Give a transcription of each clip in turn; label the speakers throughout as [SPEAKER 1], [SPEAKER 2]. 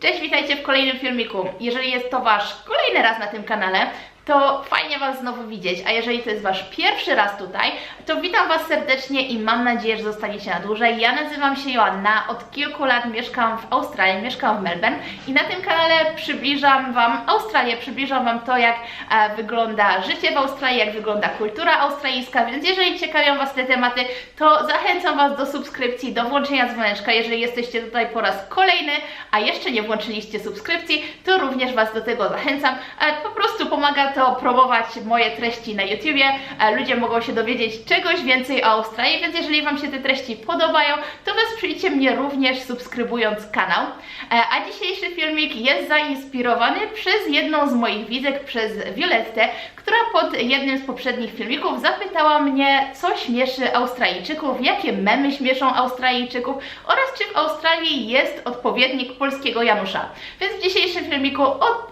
[SPEAKER 1] Cześć, witajcie w kolejnym filmiku. Jeżeli jest to Wasz kolejny raz na tym kanale, to fajnie Was znowu widzieć, a jeżeli to jest Wasz pierwszy raz tutaj, to witam Was serdecznie i mam nadzieję, że zostaniecie na dłużej. Ja nazywam się Joanna, od kilku lat mieszkam w Australii, mieszkam w Melbourne i na tym kanale przybliżam Wam Australię, przybliżam Wam to, jak e, wygląda życie w Australii, jak wygląda kultura australijska, więc jeżeli ciekawią Was te tematy, to zachęcam Was do subskrypcji, do włączenia dzwoneczka, jeżeli jesteście tutaj po raz kolejny, a jeszcze nie włączyliście subskrypcji, to również Was do tego zachęcam. E, Po prostu pomaga to promować moje treści na YouTubie. E, Ludzie mogą się dowiedzieć czegoś więcej o Australii, więc jeżeli Wam się te treści podobają, to wesprzyjcie mnie również subskrybując kanał. E, A dzisiejszy filmik jest zainspirowany przez jedną z moich widzek, przez Violettę, która pod jednym z poprzednich filmików zapytała mnie, co śmieszy Australijczyków, jakie memy śmieszą Australijczyków oraz czy w Australii jest odpowiednik polskiego Janusza. Więc w dzisiejszym filmiku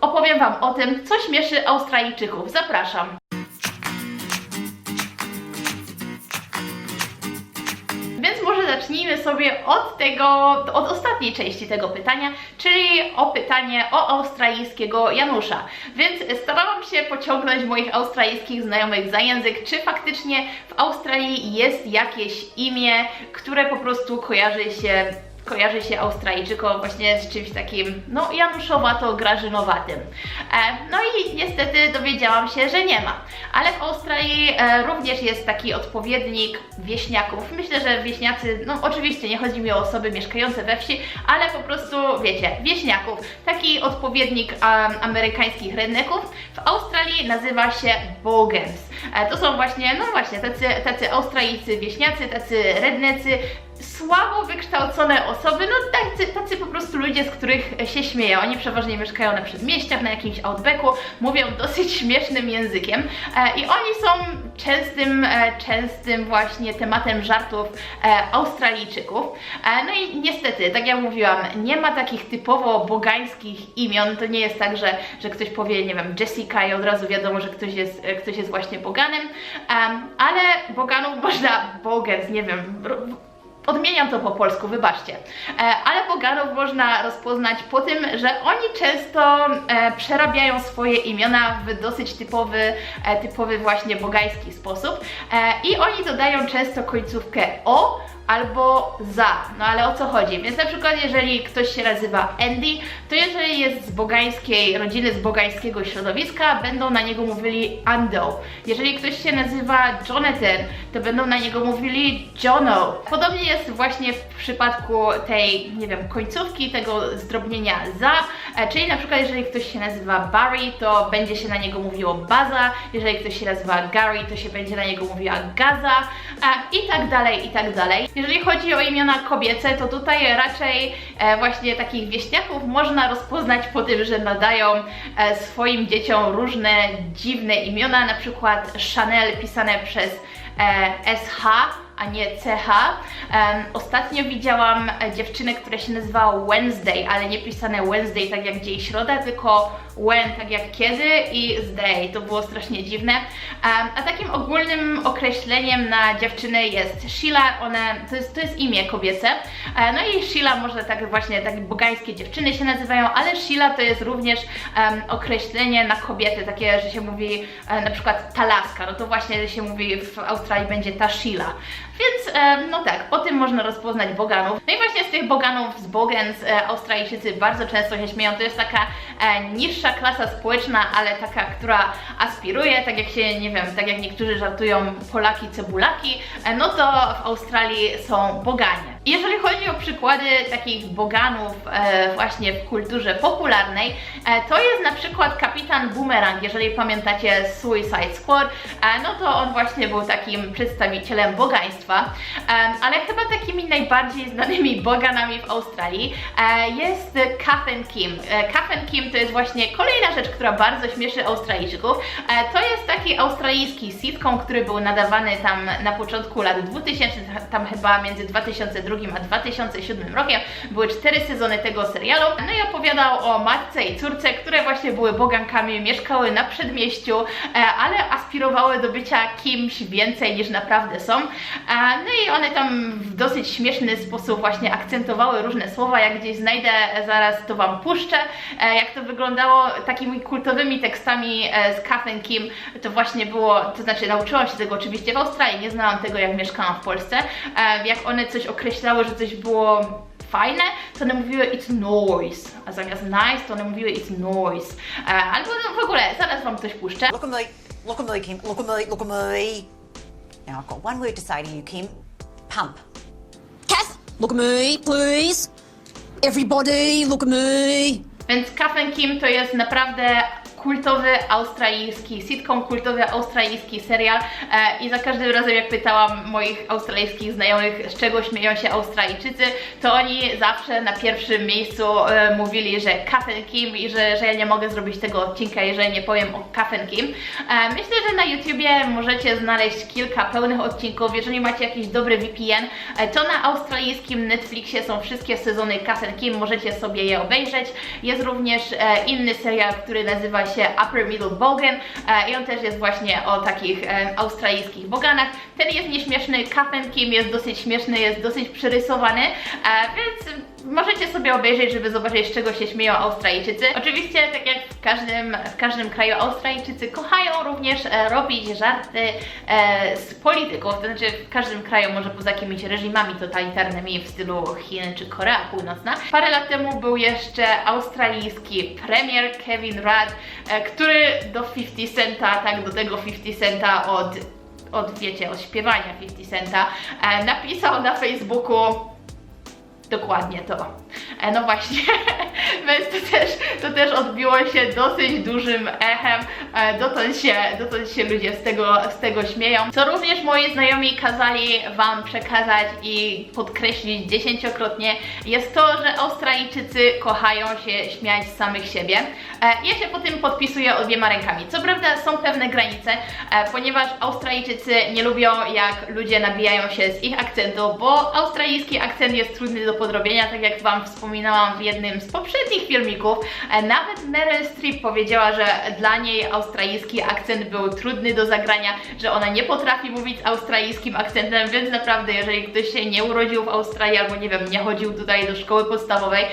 [SPEAKER 1] opowiem Wam o tym, co śmieszy Australijczyków. Zapraszam. Więc może zacznijmy sobie od tego, od ostatniej części tego pytania, czyli o pytanie o australijskiego Janusza. Więc starałam się pociągnąć moich australijskich znajomych za język, czy faktycznie w Australii jest jakieś imię, które po prostu kojarzy się kojarzy się Australijczykom właśnie z czymś takim, no januszowato-grażynowatym. E, no i niestety dowiedziałam się, że nie ma. Ale w Australii e, również jest taki odpowiednik wieśniaków. Myślę, że wieśniacy, no oczywiście nie chodzi mi o osoby mieszkające we wsi, ale po prostu, wiecie, wieśniaków. Taki odpowiednik em, amerykańskich redneków w Australii nazywa się bogans. E, to są właśnie, no właśnie, tacy, tacy Australijcy wieśniacy, tacy rednecy, słabo wykształcone osoby, no tacy, tacy po prostu ludzie, z których się śmieją. Oni przeważnie mieszkają na przedmieściach, na jakimś outbacku, mówią dosyć śmiesznym językiem e, i oni są częstym, e, częstym właśnie tematem żartów e, Australijczyków. E, no i niestety, tak jak mówiłam, nie ma takich typowo bogańskich imion. To nie jest tak, że, że ktoś powie, nie wiem, Jessica i od razu wiadomo, że ktoś jest, e, ktoś jest właśnie boganem, Em, ale boganów można, bogans, nie wiem, Odmieniam to po polsku, wybaczcie. E, ale poganów można rozpoznać po tym, że oni często e, przerabiają swoje imiona w dosyć typowy, e, typowy właśnie bogański sposób. I oni dodają często końcówkę o albo za. No ale o co chodzi? Więc na przykład jeżeli ktoś się nazywa Andy, to jeżeli jest z bogańskiej rodziny, z bogańskiego środowiska, będą na niego mówili Ando. Jeżeli ktoś się nazywa Jonathan, to będą na niego mówili Jono. Podobnie jest właśnie w przypadku tej, nie wiem, końcówki, tego zdrobnienia za, e, czyli na przykład jeżeli ktoś się nazywa Barry, to będzie się na niego mówiło Baza, jeżeli ktoś się nazywa Gary, to się będzie na niego mówiła Gaza e, i tak dalej, i tak dalej. Jeżeli chodzi o imiona kobiece, to tutaj raczej e, właśnie takich wieśniaków można rozpoznać po tym, że nadają e, swoim dzieciom różne dziwne imiona, na przykład Chanel pisane przez e, SH, a nie CH. Ostatnio widziałam dziewczynę, która się nazywała Wednesday, ale nie pisane Wednesday tak jak dzień środa, tylko when tak jak kiedy i z day. To było strasznie dziwne. Em, a takim ogólnym określeniem na dziewczyny jest Sheila, one, to jest, to jest imię kobiece. E, no i Sheila może tak właśnie, takie bogańskie dziewczyny się nazywają, ale Sheila to jest również em, określenie na kobiety, takie, że się mówi e, na przykład ta laska, no to właśnie się mówi w Australii będzie ta Sheila. Więc em, no tak, po tym można rozpoznać boganów. No i właśnie z tych boganów, z bogans, e, Australijczycy bardzo często się śmieją. To jest taka e, niższa klasa społeczna, ale taka, która aspiruje, tak jak się, nie wiem, tak jak niektórzy żartują Polaki, cebulaki, e, no to w Australii są boganie. Jeżeli chodzi o przykłady takich boganów e, właśnie w kulturze popularnej, e, to jest na przykład kapitan Boomerang, jeżeli pamiętacie Suicide Squad, e, no to on właśnie był takim przedstawicielem bogaństwa, e, ale chyba takimi najbardziej znanymi boganami w Australii e, jest and Kim. E, Kim to jest właśnie kolejna rzecz, która bardzo śmieszy Australijczyków. E, to jest taki australijski sitcom, który był nadawany tam na początku lat 2000, tam chyba między 2002 a 2007 rokiem. Były cztery sezony tego serialu. No i opowiadał o matce i córce, które właśnie były bogankami, mieszkały na przedmieściu, e, ale aspirowały do bycia kimś więcej niż naprawdę są. E, No i one tam w dosyć śmieszny sposób właśnie akcentowały różne słowa. Jak gdzieś znajdę e, zaraz, to Wam puszczę. Jak to wyglądało takimi kultowymi tekstami z Kath and Kim, to właśnie było, to znaczy nauczyłam się tego oczywiście w Australii, nie znałam tego jak mieszkałam w Polsce. Jak one coś określały, że coś było fajne, to one mówiły it's noise, a zamiast nice, to one mówiły it's noise. E, Albo no w ogóle, zaraz Wam coś puszczę.
[SPEAKER 2] Look at me, look at me, Kim. Look at me, look at me. Now I've got one word to say to you, Kim. Pump.
[SPEAKER 3] Kath, look at me, please. Everybody, look at me.
[SPEAKER 1] Więc Kath Kim to jest naprawdę kultowy australijski sitcom, kultowy australijski serial e, i za każdym razem jak pytałam moich australijskich znajomych, z czego śmieją się Australijczycy, to oni zawsze na pierwszym miejscu e, mówili, że and Kim i że, że ja nie mogę zrobić tego odcinka, jeżeli nie powiem o and Kim. E, myślę, że na YouTubie możecie znaleźć kilka pełnych odcinków, jeżeli macie jakiś dobry VPN, e, to na australijskim Netflixie są wszystkie sezony and Kim, możecie sobie je obejrzeć. Jest również e, inny serial, który nazywa się Upper Middle Bogan e, i on też jest właśnie o takich e, australijskich boganach. Ten jest nieśmieszny, Kim jest dosyć śmieszny, jest dosyć przerysowany, e, więc możecie sobie obejrzeć, żeby zobaczyć, z czego się śmieją Australijczycy. Oczywiście, tak jak w każdym, w każdym kraju, Australijczycy kochają również e, robić żarty e, z polityków, to znaczy w każdym kraju, może poza jakimiś reżimami totalitarnymi w stylu Chin czy Korea Północna. Parę lat temu był jeszcze australijski premier Kevin Rudd, e, który do 50 Centa, tak, do tego 50 Centa od od, wiecie, od śpiewania 50 Centa, e, napisał na Facebooku Dokładnie to. E, no właśnie, więc to też, to też odbiło się dosyć dużym echem. E, dotąd, się, dotąd się ludzie z tego, z tego śmieją. Co również moi znajomi kazali Wam przekazać i podkreślić dziesięciokrotnie, jest to, że Australijczycy kochają się śmiać z samych siebie. E, ja się po tym podpisuję obiema rękami. Co prawda są pewne granice, ponieważ Australijczycy nie lubią, jak ludzie nabijają się z ich akcentu, bo australijski akcent jest trudny do podrobienia, tak jak Wam wspominałam w jednym z poprzednich filmików. E, Nawet Meryl Streep powiedziała, że dla niej australijski akcent był trudny do zagrania, że ona nie potrafi mówić z australijskim akcentem, więc naprawdę, jeżeli ktoś się nie urodził w Australii albo nie wiem, nie chodził tutaj do szkoły podstawowej,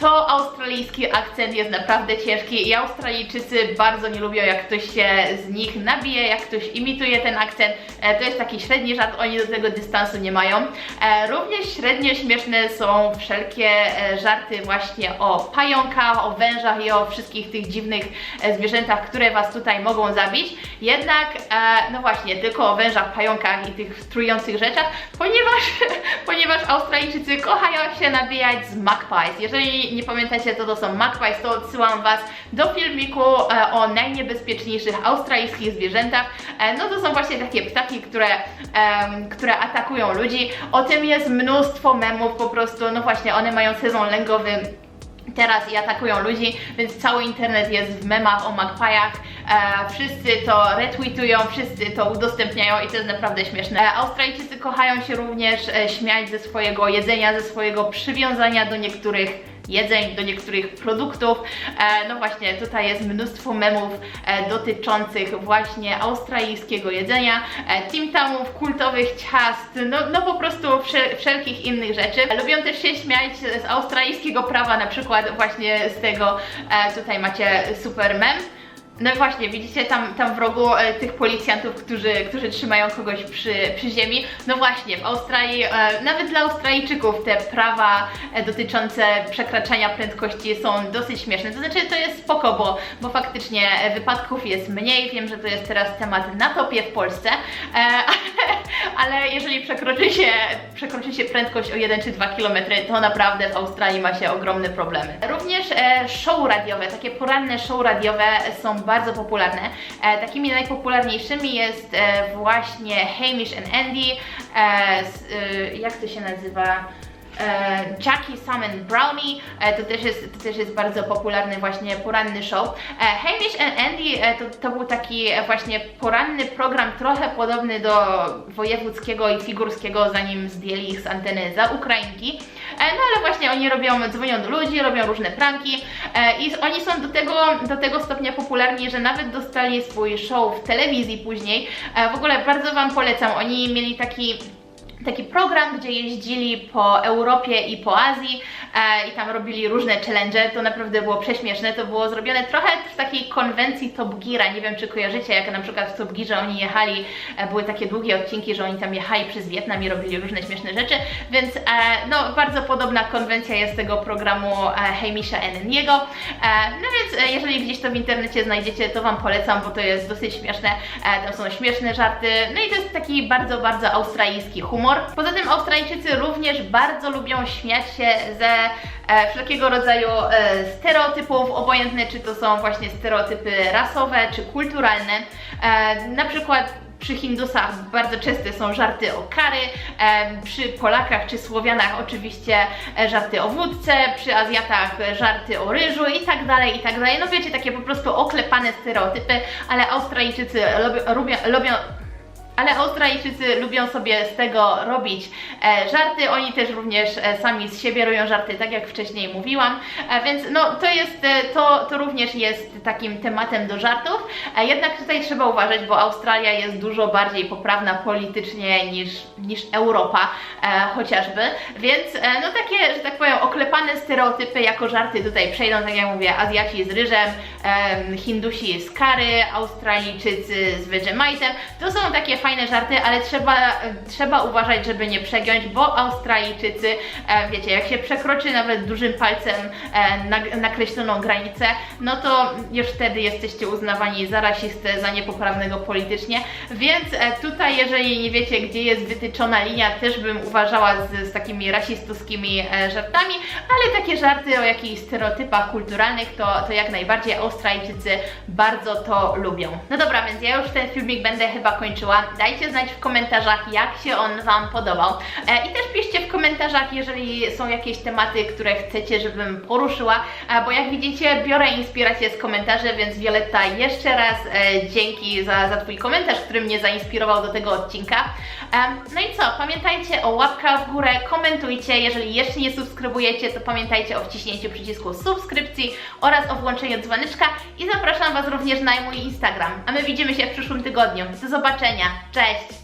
[SPEAKER 1] to australijski akcent jest naprawdę ciężki i Australijczycy bardzo nie lubią, jak ktoś się z nich nabije, jak ktoś imituje ten akcent. E, to jest taki średni żart, oni do tego dystansu nie mają. E, również średnio śmieszne są wszelkie e, żarty właśnie o pająkach, o wężach i o wszystkich tych dziwnych e, zwierzętach, które Was tutaj mogą zabić. Jednak, e, no właśnie, tylko o wężach, pająkach i tych trujących rzeczach, ponieważ, ponieważ Australijczycy kochają się nabijać z magpies. Jeżeli nie pamiętacie, co to są magpies, to odsyłam Was do filmiku e, o najniebezpieczniejszych australijskich zwierzętach. E, no to są właśnie takie ptaki, które, które atakują ludzi. O tym jest mnóstwo memów po prostu, no właśnie, one mają sezon lęgowy teraz i atakują ludzi, więc cały internet jest w memach o magpajach. E, wszyscy to retweetują, wszyscy to udostępniają i to jest naprawdę śmieszne. E, Australijczycy kochają się również e, śmiać ze swojego jedzenia, ze swojego przywiązania do niektórych jedzeń, do niektórych produktów. E, no właśnie, tutaj jest mnóstwo memów e, dotyczących właśnie australijskiego jedzenia, e, Tim Tamów, kultowych ciast, no, no po prostu wszel wszelkich innych rzeczy. Lubią też się śmiać z australijskiego prawa, na przykład właśnie z tego, tutaj macie super mem. No właśnie, widzicie tam, tam w rogu e, tych policjantów, którzy, którzy trzymają kogoś przy, przy ziemi. No właśnie, w Australii, e, nawet dla Australijczyków te prawa e, dotyczące przekraczania prędkości są dosyć śmieszne. To znaczy, to jest spoko, bo, bo faktycznie e, wypadków jest mniej. Wiem, że to jest teraz temat na topie w Polsce, e, ale, jeżeli przekroczy się, przekroczy się prędkość o 1 czy 2 km, to naprawdę w Australii ma się ogromne problemy. Również e, show radiowe, takie poranne show radiowe są bardzo popularne. E, takimi najpopularniejszymi jest e, właśnie Hamish and Andy, jak to się nazywa? E, Jackie Salmon Brownie, e, to, też jest, to też jest bardzo popularny właśnie poranny show. E, Hamish and Andy to, to był taki właśnie poranny program trochę podobny do wojewódzkiego i figurskiego, zanim zdjęli ich z anteny za Ukrainki. No ale właśnie oni robią, dzwonią do ludzi, robią różne pranki i oni są do tego, do tego stopnia popularni, że nawet dostali swój show w telewizji później. W ogóle bardzo Wam polecam, oni mieli taki taki program, gdzie jeździli po Europie i po Azji e, i tam robili różne challenge, to naprawdę było prześmieszne, to było zrobione trochę w takiej konwencji Top Geara, nie wiem czy kojarzycie, jak na przykład w Top Gearze oni jechali, e, były takie długie odcinki, że oni tam jechali przez Wietnam i robili różne śmieszne rzeczy, więc e, no bardzo podobna konwencja jest tego programu e, Hamisha Enniego, e, no więc e, jeżeli gdzieś to w internecie znajdziecie, to Wam polecam, bo to jest dosyć śmieszne, e, tam są śmieszne żarty, no i to jest taki bardzo, bardzo australijski humor. Poza tym Australijczycy również bardzo lubią śmiać się ze e, wszelkiego rodzaju e, stereotypów, obojętne czy to są właśnie stereotypy rasowe czy kulturalne. E, na przykład przy Hindusach bardzo częste są żarty o kary, e, przy Polakach czy Słowianach oczywiście e, żarty o wódce, przy Azjatach żarty o ryżu i tak dalej, i tak dalej. No wiecie, takie po prostu oklepane stereotypy, ale Australijczycy lubią, lubią ale Australijczycy lubią sobie z tego robić e, żarty, oni też również e, sami z siebie robią żarty, tak jak wcześniej mówiłam, e, więc no to jest, to, to również jest takim tematem do żartów, jednak tutaj trzeba uważać, bo Australia jest dużo bardziej poprawna politycznie niż, niż Europa chociażby, więc no takie, że tak powiem, oklepane stereotypy jako żarty tutaj przejdą, tak jak mówię, Azjaci z ryżem, em, Hindusi z kary, Australijczycy z Vegemite'em, to są takie fajne żarty, ale trzeba, trzeba uważać, żeby nie przegiąć, bo Australijczycy, e, wiecie, jak się przekroczy nawet dużym palcem e, na- nakreśloną granicę, no to już wtedy jesteście uznawani za rasistę, za niepoprawnego politycznie, więc e, tutaj, jeżeli nie wiecie, gdzie jest wytyczona linia, też bym uważała z, z takimi rasistowskimi żartami, ale takie żarty o jakichś stereotypach kulturalnych, to, to jak najbardziej Australijczycy bardzo to lubią. No dobra, więc ja już ten filmik będę chyba kończyła. Dajcie znać w komentarzach, jak się on Wam podobał. E, I też piszcie w komentarzach, jeżeli są jakieś tematy, które chcecie, żebym poruszyła, e, bo jak widzicie, biorę inspirację z komentarzy, więc Violetta, jeszcze raz e, dzięki za, za Twój komentarz, który mnie zainspirował do tego odcinka. No i co, pamiętajcie o łapkach w górę, komentujcie, jeżeli jeszcze nie subskrybujecie, to pamiętajcie o wciśnięciu przycisku subskrypcji oraz o włączeniu dzwoneczka i zapraszam Was również na mój Instagram. A my widzimy się w przyszłym tygodniu. Do zobaczenia, cześć!